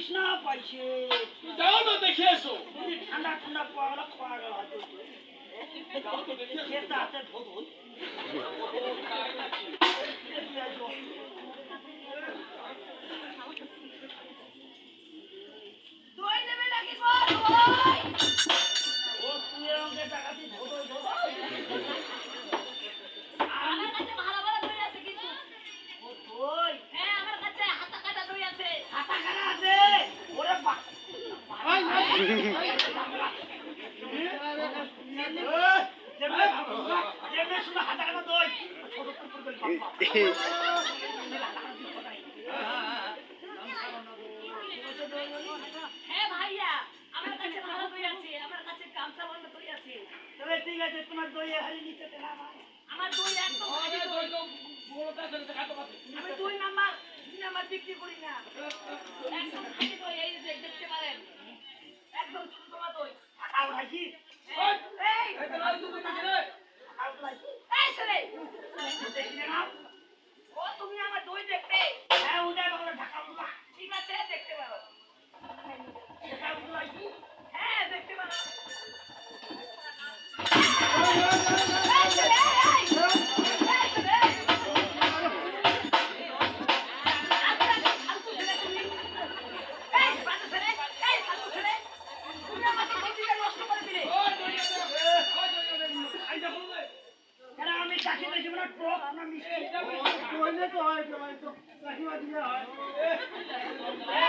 তৃষ্ণা পাইছে। যাও না দেখে এসো। ঠান্ডা ঠান্ডা পাওয়া খাওয়া গেল খেতে নেবে নাকি বল ও তুই আমাকে টাকা দিয়ে ঠিক আছে তোমার দই হারিয়ে নিতে আমার দই একদম আমি দুই নাম্বার দুই নাম্বার বিক্রি করি না। একদম খাঁটি দই এই দেখতে পারেন। একদম শুকনো দই আটাও রাখি এই এই। ও তুমি আমার দই দেখতে। হ্যাঁ ওটা ঢাকা ঠিক আছে দেখতে পারো। ঢাকা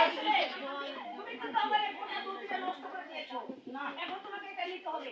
তুমি তো আমার পুরো দুধটা নষ্ট করে দিয়েছ। না। এখন তোমাকে এটা নিতে হবে।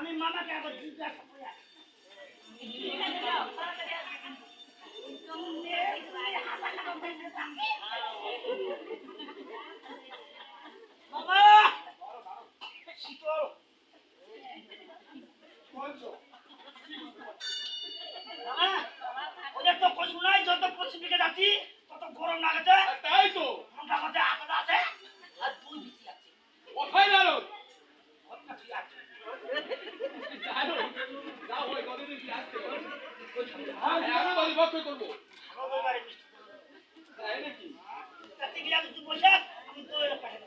আমি মামাকে আবার জিজ্ঞাসা করে তো কচু নাই যত পশ্চিম দিকে যাচ্ছি তত গরম লাগাচ্ছে তাই তো। মোটা মধ্যে আছে। আর দুই ভিটি আছে কোথায় দাঁড়ো বসে আমি তো পাঠাতে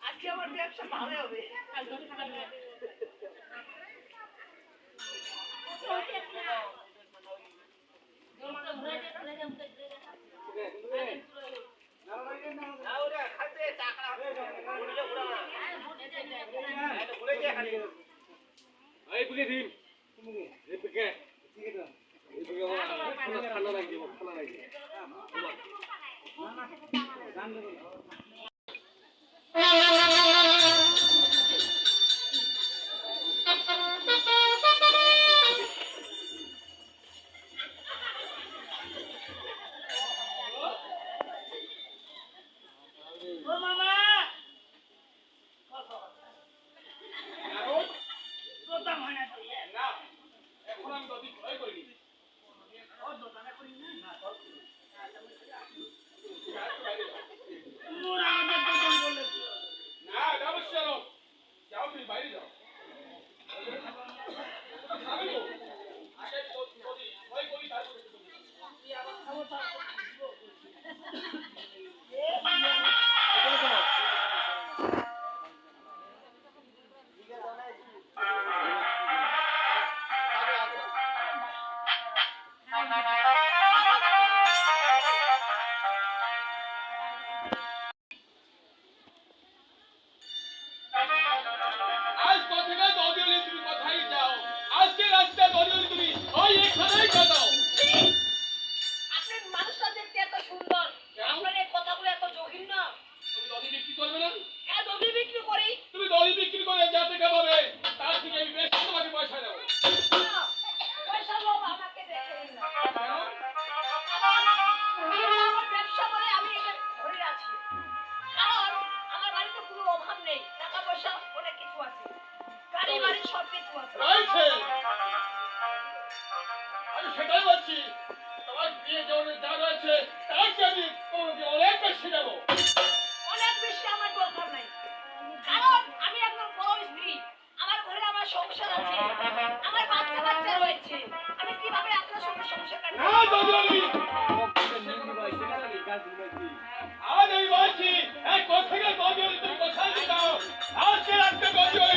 আজকে আমার ব্যবসা ভালো হবে এই বুঝে দিন। এই বুঝে ঠিক আছে এখন আমি যদি ভয় করিনি। Als Portugal, Portugal! আছে। আমার বাচ্চা বাচ্চা রয়েছে। আমি কীভাবে আজকে রাখতে গজল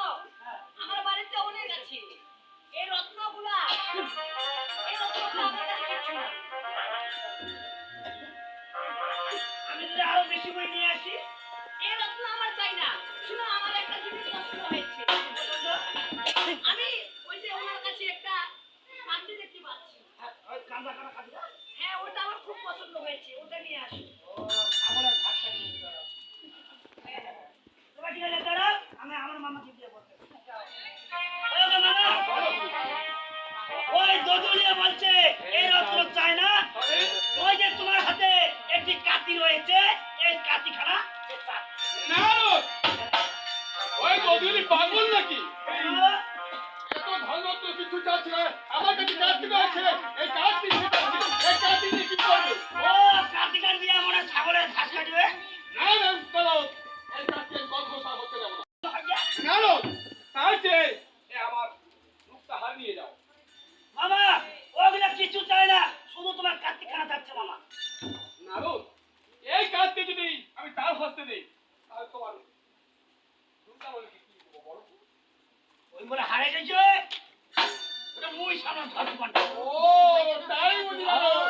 পছন্দ হয়েছে ওটা নিয়ে আসো। বলছে। এই রত্ন চাই না। ওই যে তোমার হাতে একটি কাতি রয়েছে এই কাতি খানা না ওই পাগল নাকি? হ্যাঁ। তার হস্তে তোমার রূপটা বলে কি বলো ওই বলে হারে গেছে ওটা মুই সামনে ধরতে পারতাম ও তাই বুঝি নারদ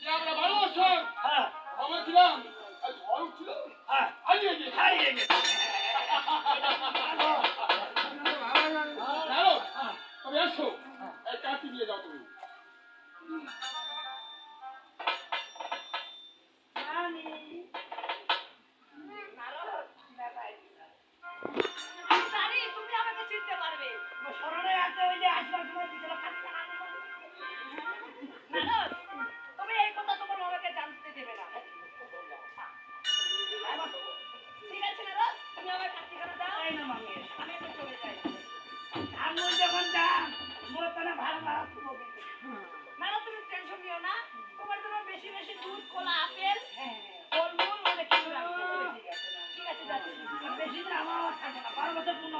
যে আমরা ভালোবাসতাম হ্যাঁ আমরা ছিলাম আর ঝড় উঠছিল হ্যাঁ হারিয়ে গেছে হারিয়ে গেছে তবে আসো কাজটি নিয়ে যাও তুমি ঠিক আছে নারদ তুমি আমার কাছে না আঙুল যখন ভালো ভালো। তুমি টেনশন নিও না তোমার বেশি বেশি দুধ কলা আপেল হ্যাঁ ঠিক আছে যাচ্ছি বেশি আমার বারো বছর পূর্ণ